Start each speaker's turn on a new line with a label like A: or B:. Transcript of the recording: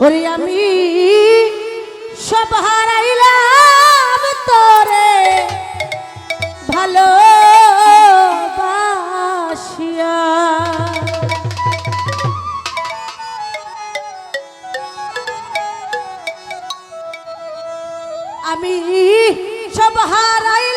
A: ওরে আমি সব হারাইলাম তোরে ভালো বাসিয়া আমি সব হারাই